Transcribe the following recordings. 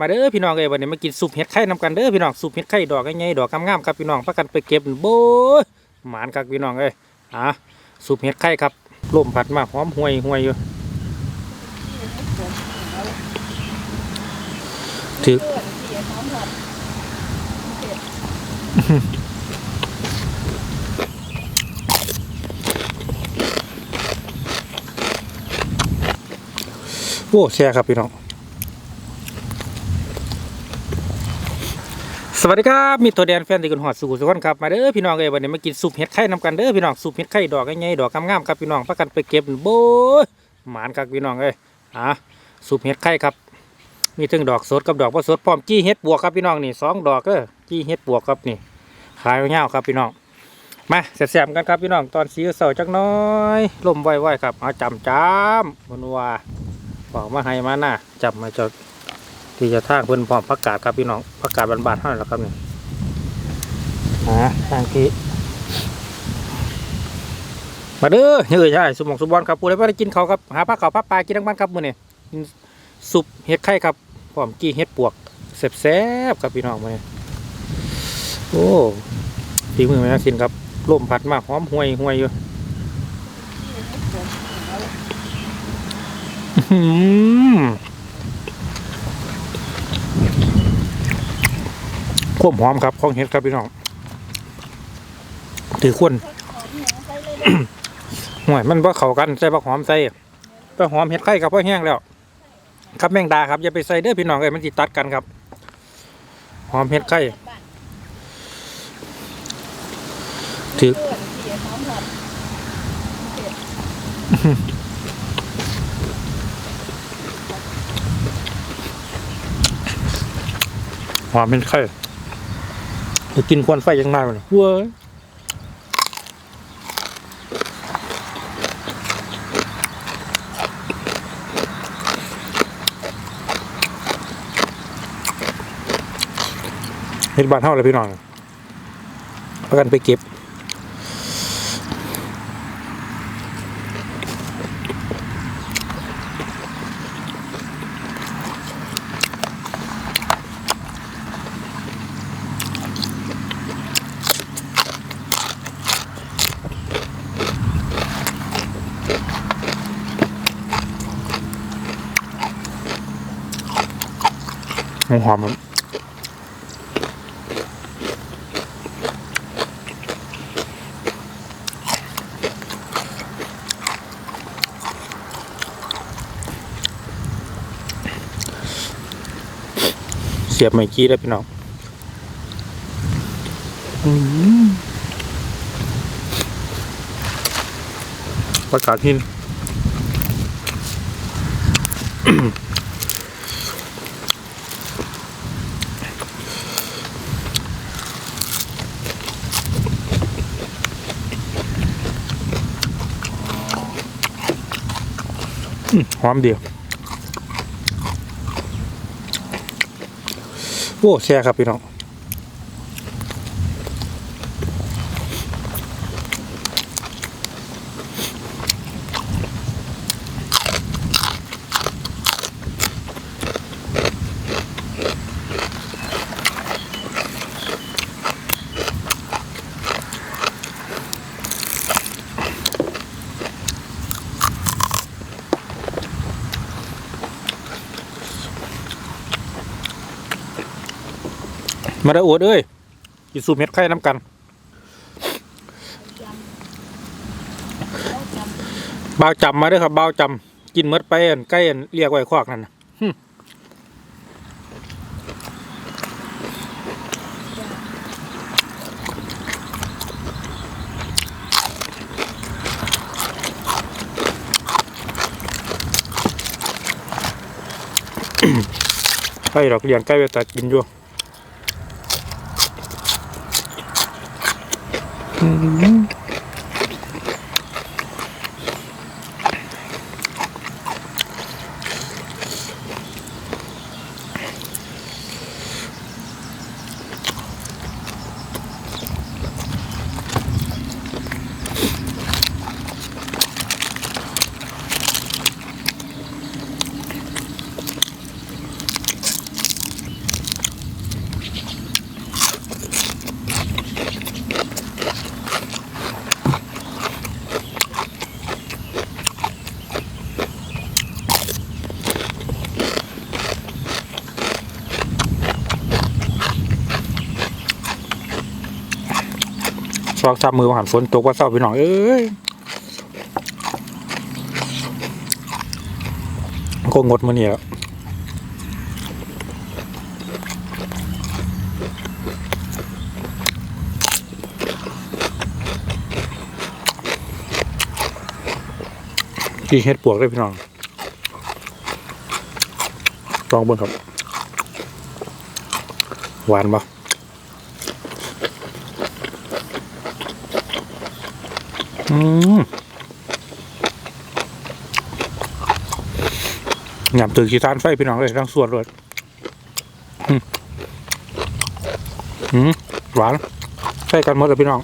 มาเด้อพี่น้องเอ้ยวันนี้มากินซุปเห็ดไข่นำกันเด้อพี่น้องซุปเห็ดไข่ดอกใหญ่ๆดอกงามๆครับพี่น้องพักกันไปเก็บโบ้ยหมานครับพี่น้องเอ้ยอะซุปเห็ดไข่ครับลมพัดมาหอมห่วยห่วยอยู่ถือโอ้แช่ครับพี่น้อง สวัสดีครับมีตัวแดนแฟนที่กุนหอดสู่สุขคนครับมาเด้อพี่น้องเอ้ยวันนี้มากินซุปเห็ดไข่นำกันเด้อพี่น้องซุปเห็ดไข่ดอกใหญ่ๆดอกงามๆครับพี่น้องพักกันไปเก็บโบ้หมานครับพี่น้องเอ้ยอะซุปเห็ดไข่ครับ มีทั้งดอกสดกับดอกผสดพร้อมจี้เห็ดบวกครับพี่น้องนี่สองดอกเด้อจี้เห็ดบวกครับนี่ขายเงาครับพี่น้องมาแซ่บๆกันครับพี่น้องตอนสีเสาจักน้อยลมไว้ๆครับเอาจำจำมันว่าบอกมาให้มาหน้าจับมาจด ที่จะทางเพิ่นพร้อมประกาศครับพี่น้องประกาศบานๆเท่านั้นแหละครับนี่อ่าทางที่มาเด้อเฮ้ยใช่สมองสุบอลครับปูได้ไปกินเขาครับหาปลาเขาวปลาปลากินทั้งบ้านครับมือนี้กินซุปเห็ดไข่ครับพร้อมกี้เห็ดปวกแซ่บๆครับพี่น้องมือนี้โอ้ฝีมือแม่นักสินครับลมพัดมากหอมห่วยห่วยอยู่อื้อหือ ความหอมครับของเห็ดครับพี่น้องถือควรห่วยมันบ่เข้ากันใส่บักหอมใส่ไปหอมเห็ดไข่ครับเพราะแห้งแล้ว ครับแมงดาครับอย่าไปใส่เด้อพี่น้องเอ้ยมันสิตัดกันครับ หอมเห็ดไข่ถือหอมเห็ดไข่ จะกินควันไฟยังไงมันเว้ยเห็ดบานเท่าเลยพี่น้องเอากันไปเก็บ หอมหอมครับเสียบไม่กี้ได้พี่น้องประกาศหิน หอมเดียวโอ้แช่ครับพี่น้อง มาได้อวดเอ้ยกินสูบเม็ดไข่น้ำกันเบาวจำมาด้อครับเบาวจำกินเมดไปอันใกล้อันเรียกไว้ควักนั่นนะหึไข่ดอกเลี้ยงใกล้ไปตัดกินอยู่ อ สองสามมือหันฝนตกว่าเศร้าพี่น้องเอ้ยก็งดมาเนี่ยที่เฮ็ดปวกเลยพี่น้องลองเบิ่งครับ หวานปะ อืมหยำตือกขีทานไฟพี่น้องเลยทั้งส่วนเลยหวานใส่กันหมดเลยพี่น้อง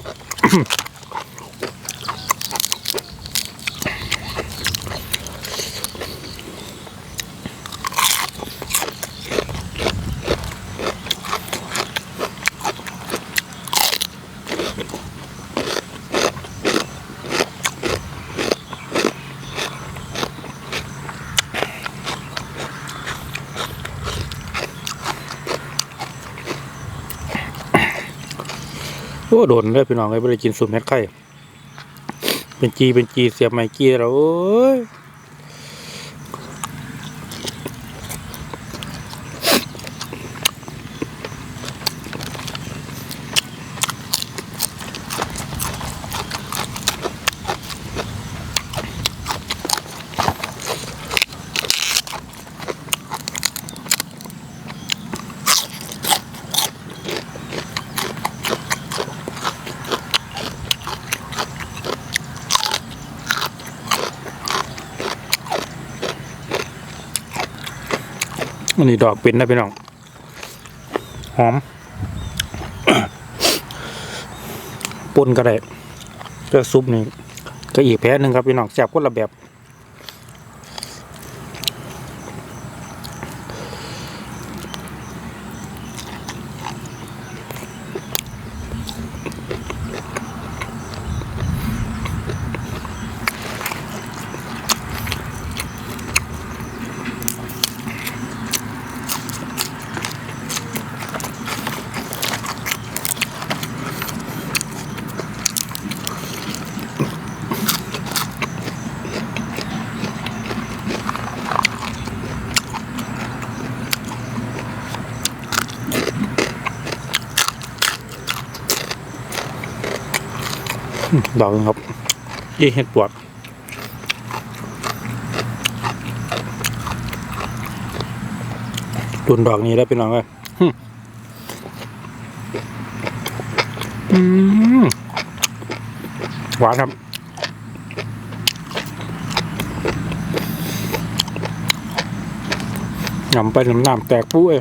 โอ้โดนเลยพี่น้องเลยไม่ได้กินสูตรเม็ดไข่เป็นจีเป็นจีเสียบไม้จีแล้วโอ้ย อันนี้ดอกเป็นนะพี่น้องหอมปนก็ได้ก็ซุปนี่ก็อีกแพ้หนึ่งครับพี่น้องแซ่บคนละแบบ ดอกหนึงครับยี่เห็ดปวดตุนดอกนี้แล้วพี่น้องเลยหึอืมหวานครับหยำไปน้ำน้ำแตกปุ้ย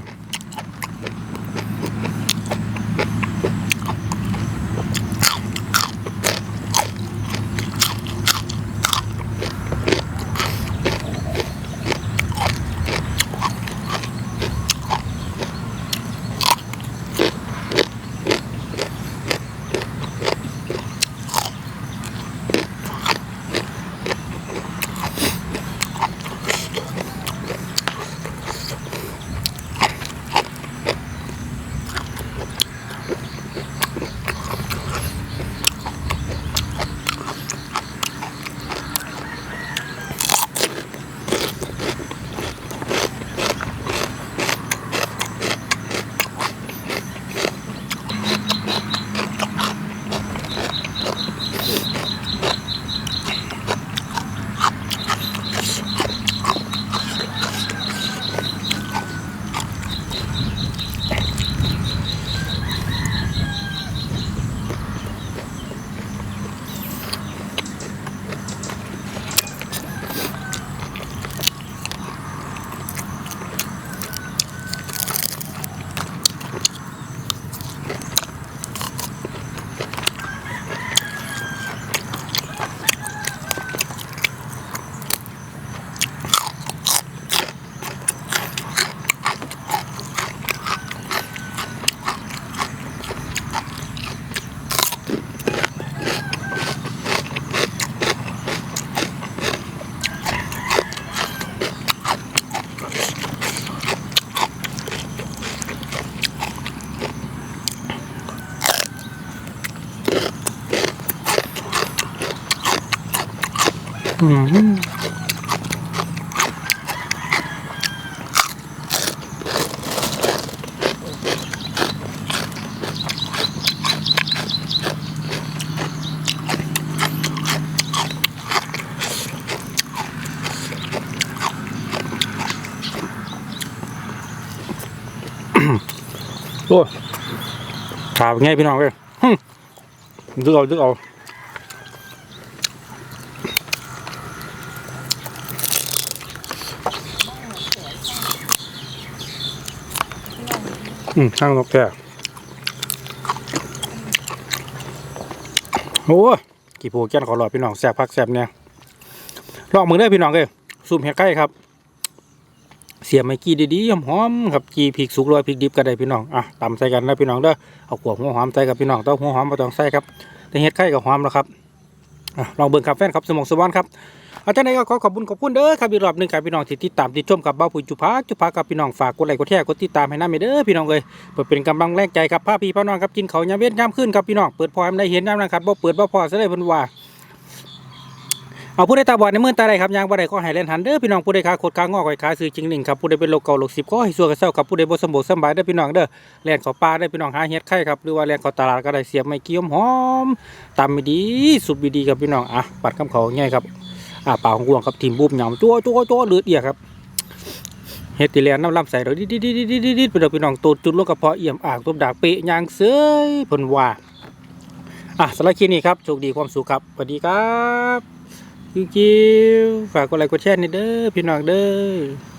โอ้ขาเป็นไงพี่น้องเอ้ยหึดึกเอาดึกเอา อืมข้างนกแก่โอ้ยกี่ปูแก้นขอหลอดพี่น้องแสบพักแสบเนี่ยลองมือได้พี่น้องเลยซุ่มเห็ดไก่ครับ เสียบไม่กี่ดีๆหอมๆครับกี่พริกสุกลอยพริกดิบก็ได้พี่น้องอะตำใส่กันนะพี่น้องเด้อเอาขวบหัวหอมใส่กับพี่น้องเต้าหัวหอมมาต้องใส่ครับแต่เห็ดไก่กับหอมแล้วครับอะลองเบิ่งครับแฟนครับสมองสวรรค์ครับ อาจารย์นายก็ขอขอบคุณขอบคุณเด้อครับอีกรอบหนึ่งครับพี่น้องที่ติดตามติดชมกับเบ้าปุ๋ยจุภาจุภากับพี่น้องฝากกดไลค์กดแชร์กดติดตามให้น้ำเมเด้อพี่น้องเลยเพื่อเป็นกำลังแรงใจครับพาพี่พ่อน้องครับกินเขายามเว้นยามขึ้นครับพี่น้องเปิดพอให้มันได้เห็นยามนั้นครับบ่เปิดบ่พอซะเลยเพิ่นว่าเอาผู้ใดตาบอดในเมื่อตาใดครับยางบ่ได้ก็ให้เล่นหันเด้อพี่น้องผู้ใดขาโคตรขางอกไว้ขาซื้อจริงหนึ่งครับผู้ใดเป็นโรคเก่าโรคสิบก็ให้ซัวกันเศร้าครับผู้ใดบ่สมบูรณ์สำบายเด้อพี่น้องเด้อแล่นข้าป่าเด้พี่น้องหาเห็ดไข่ครับหรือว่าแล่นข้าตลาดก็ได้เสียบไม้เกี่ยมหอมตำไม่ดีสุดดีดีครับพี่น้องอะปัดคำเขาง่ายครับ อ่าป่าของกวางครับทีมบุบหงาจั่วจั่วจั่วเลือดเอียครับเฮติแลนน้ำลำใส่เราดิดิดิดิดิดิดิไปเดี๋ยวพี่น้องตูดจุดลูกระเพาะเอี่ยมอ่างตุบดากเปะยางเสยเพิ่นว่าอะสำหรับคลิปนี้ครับโชคดีความสุขครับสวัสดีครับคิวคิวฝากกดไลค์กดแชร์นี่เด้อพี่น้องเด้อ